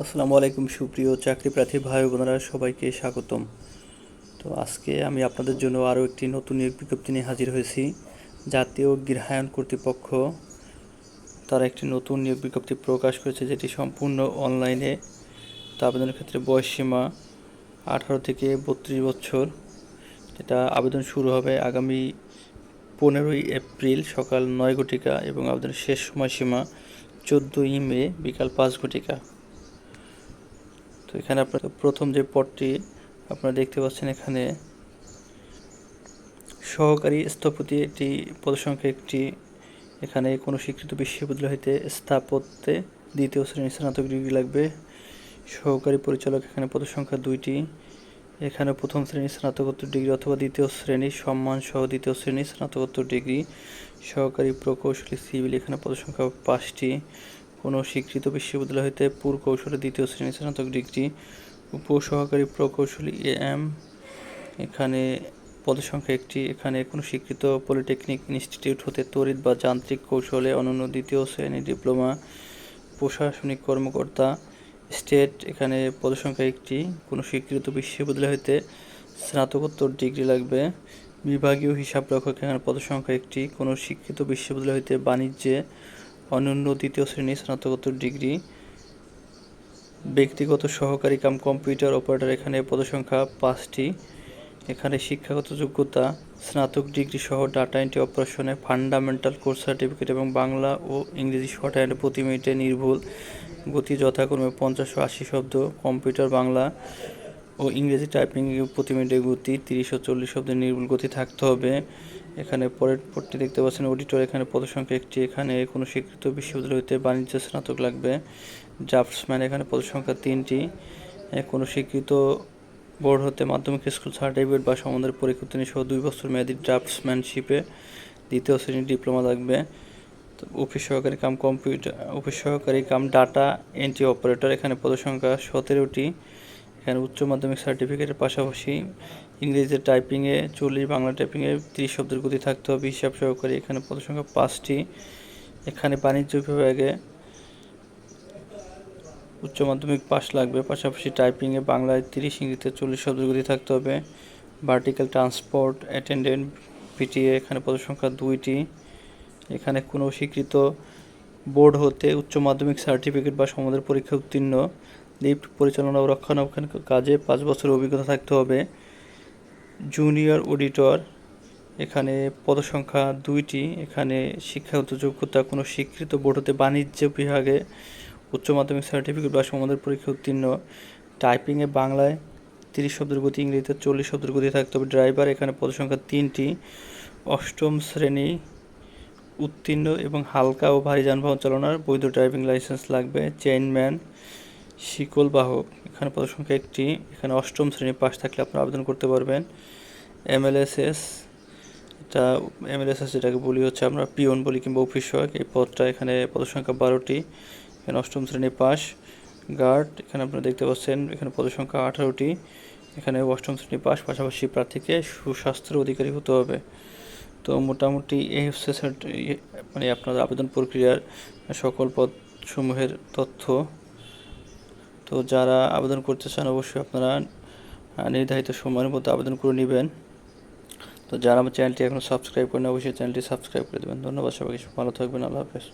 আসসালামু আলাইকুম, সুপ্রিয় চাকরি প্রার্থী ভাই বোনেরা, সবাইকে স্বাগতম। তো আজকে আমি আপনাদের জন্য আরও একটি নতুন বিজ্ঞপ্তি নিয়ে হাজির হয়েছি। জাতীয় গৃহায়ন কর্তৃপক্ষ তারা একটি নতুন নিয়োগ বিজ্ঞপ্তি প্রকাশ করেছে, যেটি সম্পূর্ণ অনলাইনে। তো আবেদনের ক্ষেত্রে বয়সসীমা আঠারো থেকে বত্রিশ বছর। যেটা আবেদন শুরু হবে আগামী পনেরোই এপ্রিল সকাল নয় ঘটিকা এবং আবেদনের শেষ সময়সীমা চোদ্দোই মে বিকাল পাঁচ ঘটিকা। তো এখানে আপনার প্রথম যে পদটি আপনারা দেখতে পাচ্ছেন এখানে সহকারী স্থপতি একটি পদসংখ্যা একটি, এখানে কোনো স্বীকৃত বিশ্ববিদ্যালয় হইতে স্থাপত্যে দ্বিতীয় শ্রেণির স্নাতক ডিগ্রি লাগবে। সহকারী পরিচালক এখানে পদসংখ্যা দুইটি, এখানে প্রথম শ্রেণির স্নাতকোত্তর ডিগ্রি অথবা দ্বিতীয় শ্রেণির সম্মান সহ দ্বিতীয় শ্রেণির স্নাতকোত্তর ডিগ্রি। সহকারী প্রকৌশলী সিভিল এখানে পদসংখ্যা পাঁচটি কোনো স্বীকৃত বিশ্ববিদ্যালয় হইতে পুরকৌশলে দ্বিতীয় শ্রেণির স্নাতক ডিগ্রি, উপসহকারী প্রকৌশলী এ এম এখানে পদসংখ্যা একটি। এখানে কোনো স্বীকৃত পলিটেকনিক ইনস্টিটিউট হতে তড়িৎ বা যান্ত্রিক কৌশলে অনন্য দ্বিতীয় শ্রেণির ডিপ্লোমা, প্রশাসনিক কর্মকর্তা, স্টেট। এখানে পদসংখ্যা একটি। কোনো স্বীকৃত বিশ্ববিদ্যালয় হইতে স্নাতকোত্তর ডিগ্রি লাগবে। বিভাগীয় হিসাব রক্ষক এখানে পদসংখ্যা একটি। কোনো শিক্ষিত বিশ্ববিদ্যালয় হইতে বাণিজ্যে অনন্য দ্বিতীয় শ্রেণি স্নাতকোত্তর ডিগ্রি। ব্যক্তিগত সহকারী কাম কম্পিউটার অপারেটর, এখানে পদসংখ্যা পাঁচটি। এখানে শিক্ষাগত যোগ্যতা, স্নাতক ডিগ্রি সহ ডাটা এন্ট্রি অপারেশনে ফান্ডামেন্টাল কোর্স সার্টিফিকেট এবং বাংলা ও ইংরেজি শর্ট হ্যান্ড প্রতি মিনিটে নির্ভুল গতি যথাক্রমে পঞ্চাশ আশি শব্দ। কম্পিউটার বাংলা ও ইংরেজি টাইপিং প্রতি মিনিটে গতি তিরিশ ও চল্লিশ শব্দের নির্ভুল গতি থাকতে হবে। এখানে পরের পরটি দেখতে পাচ্ছেন। অডিটর এখানে পদসংখ্যা একটি। এখানে কোনো স্বীকৃত বিশ্ববিদ্যালয় হইতে বাণিজ্য স্নাতক লাগবে। ড্রাফটসম্যান এখানে পদসংখ্যা তিনটি। কোনো স্বীকৃত বোর্ড হতে মাধ্যমিক স্কুল সার্টিফিকেট বা সমুদ্রের পরীক্ষা উত্তীর্ণ সহ দুই বছর মেয়াদী ড্রাফটসম্যানশিপে দ্বিতীয় শ্রেণির ডিপ্লোমা লাগবে। অফিস সহকারী কাম কম্পিউটার অফিস সহকারী কাম ডাটা এন্ট্রি অপারেটর এখানে পদসংখ্যা সতেরোটি। এখানে উচ্চ মাধ্যমিক সার্টিফিকেটের পাশাপাশি ইংরেজিতে টাইপিংয়ে চল্লিশ, বাংলা টাইপিংয়ে তিরিশ শব্দের গতি থাকতে হবে, হিসাব সহকারী এখানে পদসংখ্যা পাঁচটি। এখানে বাণিজ্য বিভাগে উচ্চ মাধ্যমিক পাস লাগবে, পাশাপাশি টাইপিংয়ে বাংলায় তিরিশ, ইংরেজিতে চল্লিশ শব্দের গতি থাকতে হবে। ভার্টিক্যাল ট্রান্সপোর্ট অ্যাটেন্ডেন্ট পিটিএ এখানে পদসংখ্যা দুইটি। এখানে কোনো স্বীকৃত বোর্ড হতে উচ্চ মাধ্যমিক সার্টিফিকেট বা সমাদের পরীক্ষা উত্তীর্ণ। লিফট পরিচালনা ও রক্ষণাবেক্ষণ কাজে পাঁচ বছরের অভিজ্ঞতা থাকতে হবে। জুনিয়র অডিটর, এখানে পদসংখ্যা দুইটি, এখানে শিক্ষাগত যোগ্যতা কোনো স্বীকৃত বোর্ড হতে বাণিজ্য বিভাগে উচ্চ মাধ্যমিক সার্টিফিকেট বা সমাদের পরীক্ষা উত্তীর্ণ। টাইপিংয়ে বাংলায় তিরিশ শব্দের গতি, ইংরেজিতে চল্লিশ শব্দের গতি থাকতে হবে। ড্রাইভার, এখানে পদসংখ্যা তিনটি। অষ্টম শ্রেণি উত্তীর্ণ এবং হালকা ও ভারী যানবাহন চালানোর বৈধ ড্রাইভিং লাইসেন্স লাগবে। চেইনম্যান শিকল বাহক। এখানে পদসংখ্যা একটি। এখানে অষ্টম শ্রেণি পাশ থাকলে আপনারা আবেদন করতে পারবেন। এমএলএসএস, এটা এমএলএসএস যেটাকে বলি হচ্ছে আমরা পিওন বলি কিংবা অফিস এই পদটা এখানে পদসংখ্যা বারোটি। এখানে অষ্টম শ্রেণি পাশ। গার্ড, এখানে আপনারা দেখতে পাচ্ছেন এখানে পদসংখ্যা আঠারোটি। এখানে অষ্টম শ্রেণি পাশ, পাশাপাশি প্রার্থীকে সুস্বাস্থ্যের অধিকারী হতে হবে। তো মোটামুটি এই হচ্ছে মানে আপনার আবেদন প্রক্রিয়ার সকল পদসমূহের তথ্য। তো যারা আবেদন করতে চান, অবশ্যই আপনারা নির্ধারিত সময়ের মধ্যে আবেদন করে নেবেন। তো যারা আমার চ্যানেলটি এখনও সাবস্ক্রাইব করেন অবশ্যই চ্যানেলটি সাবস্ক্রাইব করে দেবেন। ধন্যবাদ সবাইকে, ভালো থাকবেন, আল্লাহ হাফেজ।